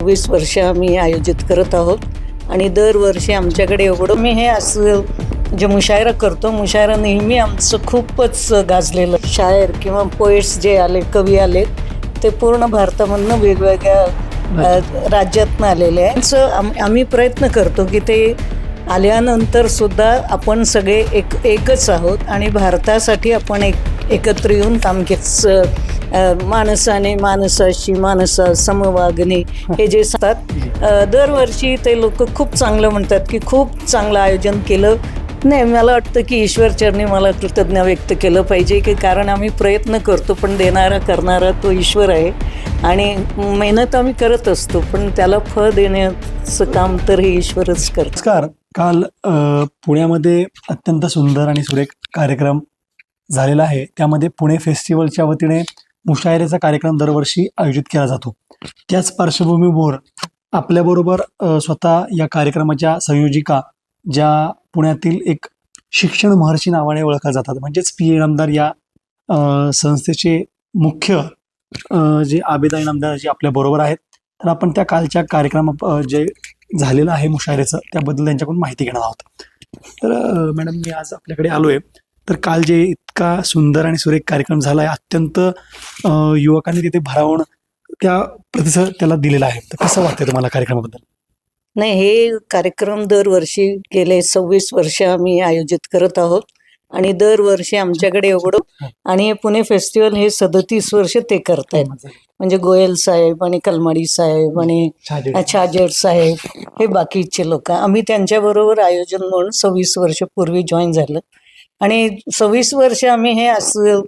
वीस वर्ष आम्ही आयोजित करत आहोत आणि दरवर्षी आमच्याकडे एवढं मी हे असं जे मुशायरा करतो मुशायरा नेहमी आमचं खूपच गाजलेलं. शायर किंवा पोएट्स जे आले कवी आलेत ते पूर्ण भारतामधनं वेगवेगळ्या राज्यातनं आलेले आहे असं आम- आम्ही प्रयत्न करतो की ते आल्यानंतर सुद्धा आपण सगळे एक एकच आहोत आणि भारतासाठी आपण एक एकत्र येऊन काम अ, माणसाने माणसाशी माणसा समवागणे हे जे सांगतात अ, दरवर्षी ते लोक खूप चांगलं म्हणतात की खूप चांगलं आयोजन केलं. नाही मला वाटतं की ईश्वरचरणी मला कृतज्ञ व्यक्त केलं पाहिजे की कारण आम्ही प्रयत्न करतो पण देणारा करणारा तो ईश्वर आहे. आणि मेहनत आम्ही करत असतो पण त्याला फळ देण्याचं काम तर हे ईश्वरच करतं. नमस्कार. काल अ, पुण्यामध्ये अत्यंत सुंदर आणि सुरेख कार्यक्रम झालेला आहे. त्यामध्ये पुणे फेस्टिवलच्या वतीने मुशायरेचा कार्यक्रम दरवर्षी आयोजित केला जातो. त्याच पार्श्वभूमीवर आपल्याबरोबर स्वतः या कार्यक्रमाच्या संयोजिका ज्या पुण्यातील एक शिक्षण महर्षी नावाने ओळखल्या जातात म्हणजेच पी. इनामदार या संस्थेचे मुख्य जे आबेदा इनामदार जे आपल्या बरोबर आहेत तर आपण त्या कालच्या कार्यक्रम जे झालेलं आहे मुशायरेचं त्याबद्दल त्यांच्याकडून माहिती घेणार आहोत. तर मॅडम मी आज आपल्याकडे आलो आहे तर काल जे इतका सुंदर आणि सुरेख कार्यक्रम झाला आहे अत्यंत युवकांनी तिथे भारावून त्या प्रतिसाद त्याला दिलेला आहे. तर कसं वाटतंय तुम्हाला कार्यक्रमाबद्दल? नाही हे कार्यक्रम दरवर्षी गेले सव्वीस वर्ष आम्ही आयोजित करत आहोत आणि दरवर्षी आमच्याकडे एवढं आणि हे पुणे फेस्टिवल हे सदतीस वर्ष ते करतायत. म्हणजे गोयल साहेब आणि कलमाडी साहेब आणि छाजेड साहेब हे बाकीचे लोक. आम्ही त्यांच्याबरोबर आयोजन म्हणून सव्वीस वर्ष पूर्वी जॉईन झालं. आणि सव्वीस वर्ष आम्ही हे असं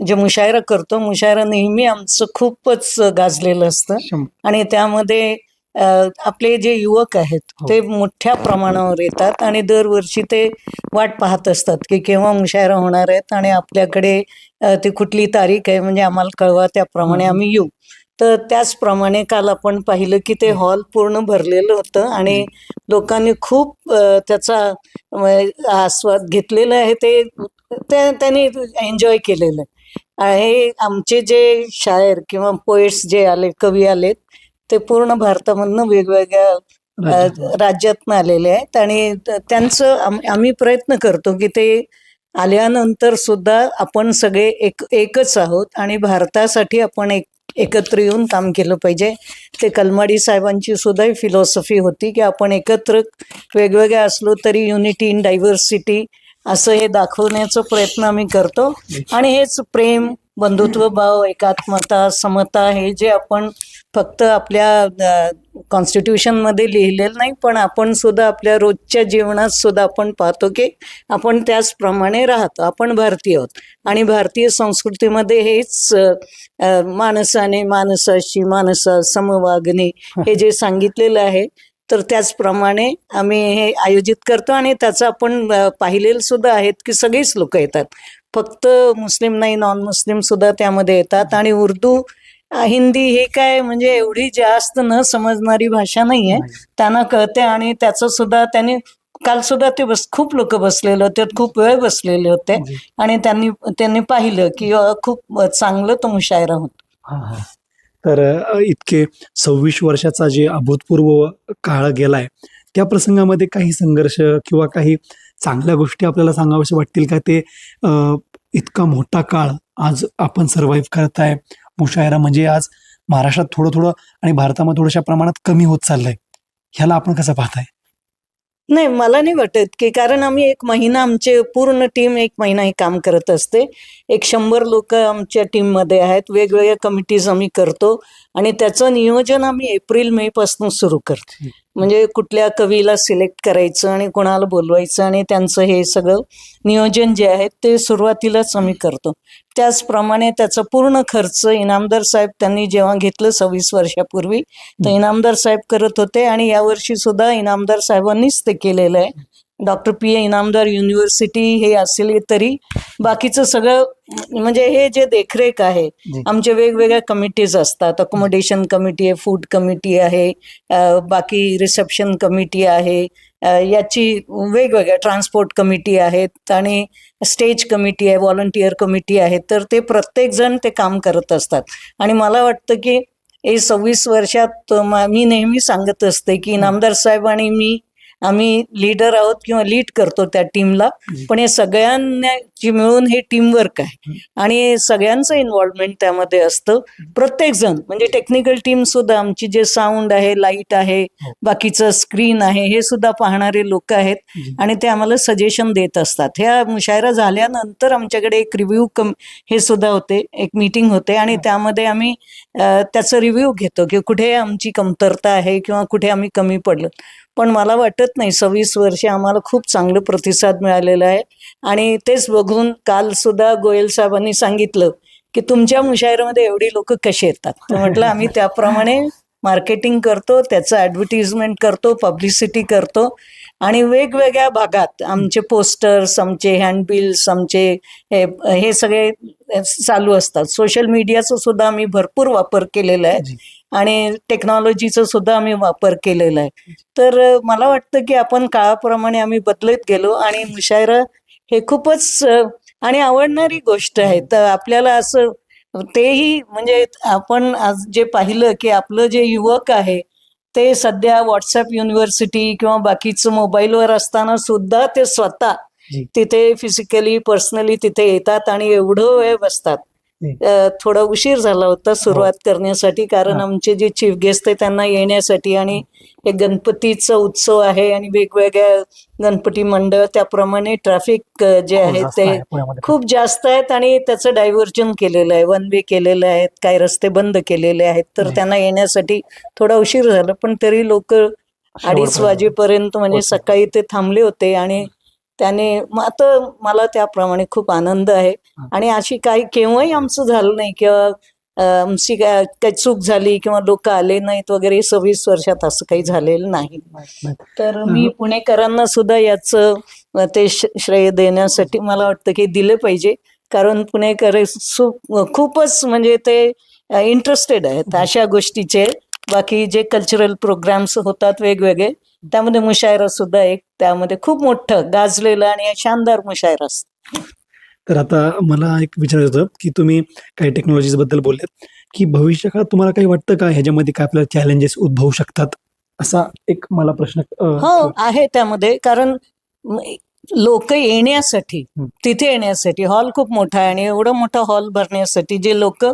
जे मुशायरा करतो मुशायरा नेहमी आमचं खूपच गाजलेलं असतं आणि त्यामध्ये आपले जे युवक आहेत हो. ते मोठ्या प्रमाणावर येतात आणि दरवर्षी ते वाट पाहत असतात की केव्हा मुशायरा होणार आहेत आणि आपल्याकडे ती कुठली तारीख आहे म्हणजे आम्हाला कळवा त्याप्रमाणे. आम्ही येऊ तर त्याचप्रमाणे काल आपण पाहिलं की ते हॉल पूर्ण भरलेलं होतं आणि लोकांनी खूप त्याचा आस्वाद घेतलेला आहे. ते त्यांनी एन्जॉय केलेलं आहे. हे आमचे जे शायर किंवा पोएट्स जे आले कवी आलेत ते पूर्ण भारतामधनं वेगवेगळ्या. राज्यातनं आलेले आहेत. आणि त्यांचं आम- आम्ही प्रयत्न करतो की ते आल्यानंतर सुद्धा आपण सगळे एक एकच आहोत आणि भारतासाठी आपण एक एकत्र येऊन काम केलं पाहिजे. ते कलमाडी साहेबांची सुद्धा फिलॉसॉफी होती की आपण एकत्र वेगवेगळ्या असलो तरी युनिटी इन डायव्हर्सिटी असं हे दाखवण्याचा प्रयत्न आम्ही करतो. आणि हेच प्रेम बंधुत्व भाव एकात्मता समता हे जे आपण फक्त आपल्या कॉन्स्टिट्यूशनमध्ये लिहिलेलं नाही पण आपण सुद्धा आपल्या रोजच्या जीवनात सुद्धा आपण पाहतो की आपण त्याचप्रमाणे राहतो. आपण भारतीय आहोत. आणि भारतीय संस्कृतीमध्ये हेच माणसाने माणसाशी माणसा समवागणे हे जे सांगितलेलं आहे तर त्याचप्रमाणे आम्ही हे आयोजित करतो आणि त्याचं आपण पाहिलेलं सुद्धा आहेत की सगळीच लोक येतात. फक्त मुस्लिम नाही नॉन मुस्लिम सुद्धा त्यामध्ये येतात. आणि उर्दू हिंदी हे काय म्हणजे एवढी जास्त न समजणारी भाषा नाही. आहे त्यांना कळते आणि त्याचं सुद्धा त्यांनी काल सुद्धा ते बस खूप लोक बसलेले होते खूप वेळ बसलेले होते. जी. आणि त्यांनी त्यांनी पाहिलं की खूप चांगलं तो मुशायरा होता. हा, हा. तर इतके सव्वीस वर्षाचा जे अभूतपूर्व काळ गेलाय त्या प्रसंगामध्ये काही संघर्ष किंवा काही चांगल्या गोष्टी आपल्याला सांगाव्याशा वाटतील का ते इतका मोठा काळ आज आपण सर्व्हाइव्ह करताय मुशायरा म्हणजे आज महाराष्ट्रात थोडं थोडं आणि भारतामध्ये थोड्याशा प्रमाणात कमी होत चाललंय. ह्याला आपण कसं पाहताय? नाही मला नाही वाटत की कारण आम्ही एक महिना आमचे पूर्ण टीम एक महिना हे काम करत असते. एक शंभर लोक आमच्या टीममध्ये आहेत. वेगवेगळ्या कमिटीज आम्ही करतो आणि त्याचं नियोजन आम्ही एप्रिल मे पासून सुरू करतो. म्हणजे कुठल्या कवीला सिलेक्ट करायचं आणि कोणाला बोलवायचं आणि त्यांचं हे सगळं नियोजन जे आहे ते सुरुवातीलाच आम्ही करतो. त्याचप्रमाणे त्याचा पूर्ण खर्च इनामदार साहेब त्यांनी जेव्हा घेतलं सव्वीस वर्षापूर्वी तर इनामदार साहेब करत होते आणि यावर्षी सुद्धा इनामदार साहेबांनीच ते केलेलं आहे. Doctor P A Inamdar university हे असले तरी बाकीचं सगळं म्हणजे हे जे देखरेख आहे. आमचे वेगवेगळ्या कमिटीज असतात. अकोमोडेशन कमिटी आहे फूड कमिटी आहे बाकी रिसेप्शन कमिटी आहे याची वेगवेगळ्या ट्रान्सपोर्ट कमिटी आहेत आणि स्टेज कमिटी आहे व्हॉलंटियर कमिटी आहे. तर ते प्रत्येक जण ते काम करत असतात. आणि मला वाटतं की हे सव्वीस वर्षात म- मी नेहमी सांगत असते की नामदार साहेब आणि मी आम्ही लीडर आहोत किंवा लीड करतो त्या टीमला पण हे सगळ्यांची मिळून हे टीम वर्क आहे आणि सगळ्यांचं इन्व्हॉल्वमेंट त्यामध्ये असतं. प्रत्येक जण म्हणजे टेक्निकल टीम सुद्धा आमची जे साऊंड आहे लाइट आहे हो. बाकीचं स्क्रीन आहे हे सुद्धा पाहणारे लोक आहेत. जी. आणि ते आम्हाला सजेशन देत असतात. ह्या मुशायरा झाल्यानंतर आमच्याकडे एक रिव्ह्यू कम हे सुद्धा होते. एक मीटिंग होते. आणि त्यामध्ये आम्ही त्याचं रिव्ह्यू घेतो की कुठे आमची कमतरता आहे किंवा कुठे आम्ही कमी पडलो. पण मला वाटत नाही सव्वीस वर्षे आम्हाला खूप चांगलं प्रतिसाद मिळालेला आहे. आणि तेच बघून काल सुद्धा गोयल साहेबांनी सांगितलं की तुमच्या मुशायरामध्ये एवढी लोक कशी येतात? तर म्हटलं आम्ही त्याप्रमाणे मार्केटिंग करतो त्याचं ॲडव्हर्टिजमेंट करतो पब्लिसिटी करतो आणि वेगवेगळ्या भागात आमचे पोस्टर्स आमचे हँडबिल्स आमचे हे हे सगळे चालू असतात. सोशल मीडियाचा सुद्धा आम्ही भरपूर वापर केलेला आहे. आणि टेक्नॉलॉजीचा सुद्धा आम्ही वापर केलेला आहे. तर मला वाटतं की आपण काळाप्रमाणे आम्ही बदलत गेलो आणि मुशायरा हे खूपच आणि आवडणारी गोष्ट आहे तर आपल्याला असं तेही म्हणजे आपण आज जे पाहिलं की आपलं जे युवक आहे ते सध्या व्हॉट्सअप युनिव्हर्सिटी किंवा बाकीचं मोबाईलवर असताना सुद्धा ते स्वतः. तिथे फिजिकली पर्सनली तिथे येतात आणि एवढं वेळ बसतात थोडा उशीर झाला होता सुरुवात करण्यासाठी कारण हा. आमचे जे चीफ गेस्ट आहे त्यांना येण्यासाठी आणि हे गणपतीचा उत्सव आहे आणि वेगवेगळ्या गणपती मंडळ त्याप्रमाणे ट्रॅफिक जे हो, आहे ते. खूप जास्त आहेत आणि त्याचं डायव्हर्जन केलेलं आहे वन वे केलेलं आहे काही रस्ते बंद केलेले आहेत तर. त्यांना येण्यासाठी थोडा उशीर झाला पण तरी लोक अडीच. वाजेपर्यंत म्हणजे पोहोचले. सकाळी ते थांबले होते आणि त्याने मग आता मला त्याप्रमाणे खूप आनंद आहे. आणि अशी काही केव्हाही आमचं झालं नाही किंवा आमची काय काही चूक झाली किंवा लोक आले नाहीत वगैरे सव्वीस वर्षात असं काही झालेलं नाही. तर मी पुणेकरांना सुद्धा याचं ते श्रेय देण्यासाठी मला वाटतं की दिलं पाहिजे. कारण पुणेकर खूपच म्हणजे ते इंटरेस्टेड आहेत अशा गोष्टीचे. बाकी जे कल्चरल प्रोग्राम्स होतात वेगवेगळे त्यामध्ये मुशायरा सुद्धा एक त्यामध्ये खूप मोठं गाजलेलं आणि शानदार मुशायरा असतं. तर आता मला एक विचारायचं होतं की तुम्ही काही टेक्नॉलॉजीजबद्दल बोललेत की भविष्य काळात तुम्हाला काही वाटतं का ह्याच्यामध्ये काय आपल्याला चॅलेंजेस उद्भवू शकतात? असा एक मला प्रश्न हो आहे त्यामध्ये. कारण लोक येण्यासाठी. तिथे येण्यासाठी हॉल खूप मोठा आहे आणि एवढं मोठा हॉल भरण्यासाठी जे लोक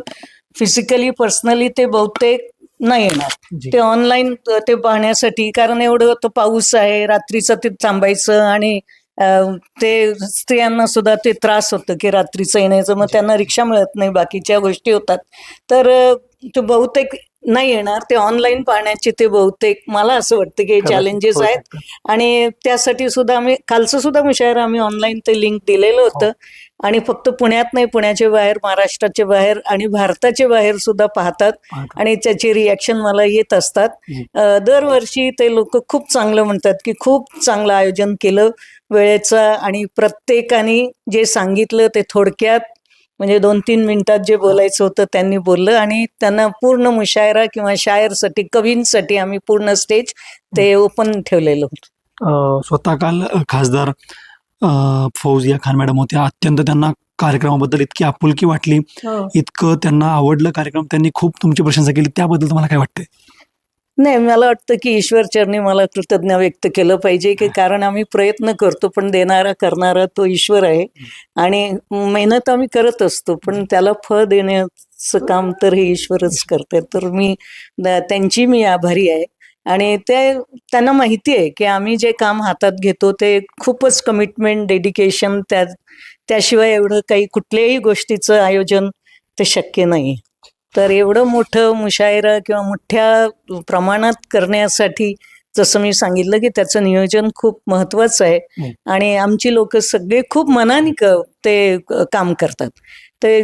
फिजिकली पर्सनली ते बहुतेक नाही येणार. जी. ते ऑनलाईन ते पाहण्यासाठी कारण एवढं तो पाऊस आहे रात्रीचं ते थांबायचं आणि अं, ते स्त्रियांना सुद्धा ते त्रास होतं की रात्रीचं येण्याचं मग त्यांना रिक्षा मिळत नाही बाकीच्या गोष्टी होतात. तर अं, ते बहुतेक नाही येणार ते ऑनलाईन पाहण्याचे ते बहुतेक मला असं वाटतं की चॅलेंजेस आहेत. आणि त्यासाठी सुद्धा आम्ही कालचं सुद्धा मुशायर आम्ही ऑनलाईन ते लिंक दिलेलं होतं. आणि फक्त पुण्यात नाही पुण्याच्या बाहेर महाराष्ट्राच्या बाहेर आणि भारताच्या बाहेर सुद्धा पाहतात. आणि त्याचे रिॲक्शन मला येत असतात. दरवर्षी ते लोक खूप चांगलं म्हणतात की खूप चांगलं आयोजन केलं. वेळेचं आणि प्रत्येकाने जे सांगितलं ते थोडक्यात म्हणजे दोन तीन मिनिटात जे बोलायचं होतं त्यांनी बोललं आणि त्यांना पूर्ण मुशायरा किंवा शायरसाठी कवींसाठी आम्ही पूर्ण स्टेज ते ओपन ठेवलेलं होतं. स्वतः काल खासदार फौजिया खान मॅडम होत्या. अत्यंत त्यांना कार्यक्रमाबद्दल इतकी आपुलकी वाटली. इतकं त्यांना आवडलं कार्यक्रम. त्यांनी खूप तुमची प्रशंसा केली. त्याबद्दल तुम्हाला काय वाटतंय? नाही मला वाटतं की ईश्वर चरणी मला कृतज्ञ व्यक्त केलं पाहिजे की कारण आम्ही प्रयत्न करतो पण देणारा करणारा तो ईश्वर आहे. आणि मेहनत आम्ही करत असतो पण त्याला फळ देण्याचं काम तर हे ईश्वरच करते तर मी त्यांची मी आभारी आहे. आणि ते त्यांना माहिती आहे की आम्ही जे काम हातात घेतो ते खूपच कमिटमेंट डेडिकेशन त्या त्याशिवाय एवढं काही कुठल्याही गोष्टीचं आयोजन ते शक्य नाही. तर एवढं मोठं मुशायरा किंवा मोठ्या प्रमाणात करण्यासाठी जसं मी सांगितलं की त्याचं नियोजन खूप महत्वाचं आहे हं. आणि आमची लोक सगळे खूप मनाने ते काम करतात ते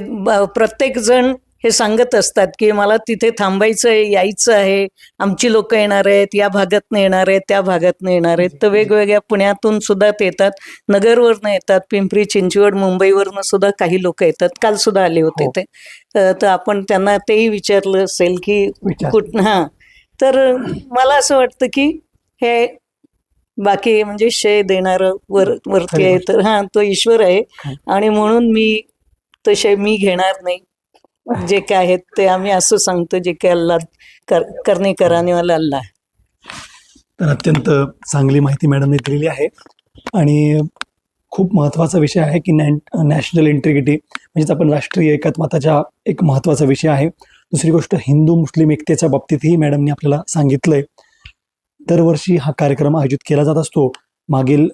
प्रत्येक जण हे सांगत असतात की मला तिथे थांबायचं आहे यायचं आहे आमची लोक येणार आहेत या भागातनं येणार आहेत त्या भागातनं येणार आहेत तर वेगवेगळ्या पुण्यातून सुद्धा ते येतात नगरवरनं येतात पिंपरी चिंचवड मुंबईवरनं सुद्धा काही लोक येतात काल सुद्धा आले होते हो. ते तर आपण त्यांना तेही विचारलं असेल की. कुठ हा तर मला असं वाटतं की हे बाकी म्हणजे श्रेय देणारं वर वरती आहे. तर हा तो ईश्वर आहे. आणि म्हणून मी तसे मी घेणार नाही जे काय आहेत ते आम्ही असं सांगतो जे काय अल्लाह कर करणे कराने वाला अल्लाह तर अत्यंत चांगली माहिती मॅडमने दिलेली आहे. आणि खूप महत्त्वाचा विषय आहे की नॅन नॅशनल इंटिग्रिटी म्हणजेच आपण राष्ट्रीय एकात्मताचा एक महत्त्वाचा विषय आहे. दुसरी गोष्ट हिंदू मुस्लिम एकतेच्या बाबतीतही मॅडमने आपल्याला सांगितलंय. दरवर्षी हा कार्यक्रम आयोजित केला जात असतो. मागील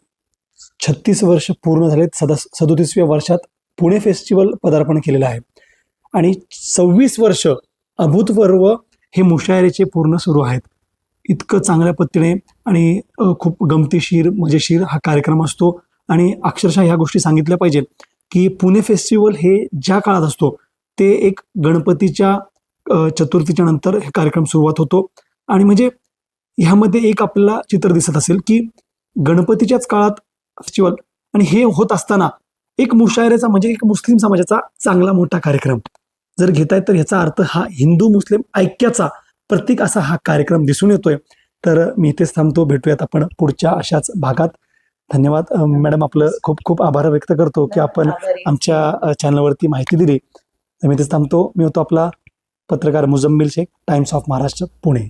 छत्तीस वर्ष पूर्ण झालेत सदा सदोतीसव्या वर्षात पुणे फेस्टिवल पदार्पण केलेलं आहे. आणि सव्वीस वर्ष अभूतपूर्व हे मुशायरेचे पूर्ण सुरू आहेत. इतकं चांगल्या पद्धतीने आणि खूप गमतीशीर मजेशीर हा कार्यक्रम असतो. आणि अक्षरशः ह्या गोष्टी सांगितल्या पाहिजेत की पुणे फेस्टिवल हे ज्या काळात असतो ते एक गणपतीच्या चतुर्थीच्या नंतर हे कार्यक्रम सुरुवात होतो. आणि म्हणजे ह्यामध्ये एक आपल्याला चित्र दिसत असेल की गणपतीच्याच काळात फेस्टिवल आणि हे होत असताना एक मुशायरेचा म्हणजे एक मुस्लिम समाजाचा चांगला मोठा कार्यक्रम. जर घेतायत तर ह्याचा अर्थ हा हिंदू मुस्लिम ऐक्याचा प्रतीक असा हा कार्यक्रम दिसून येतोय. तर मी इथेच थांबतो. भेटूयात आपण पुढच्या अशाच भागात. धन्यवाद. मॅडम आपलं खूप खूप आभार व्यक्त करतो की आपण आमच्या चॅनलवरती माहिती दिली. तर मी इथेच थांबतो. मी होतो आपला पत्रकार मुजम्मिल शेख टाइम्स ऑफ महाराष्ट्र पुणे.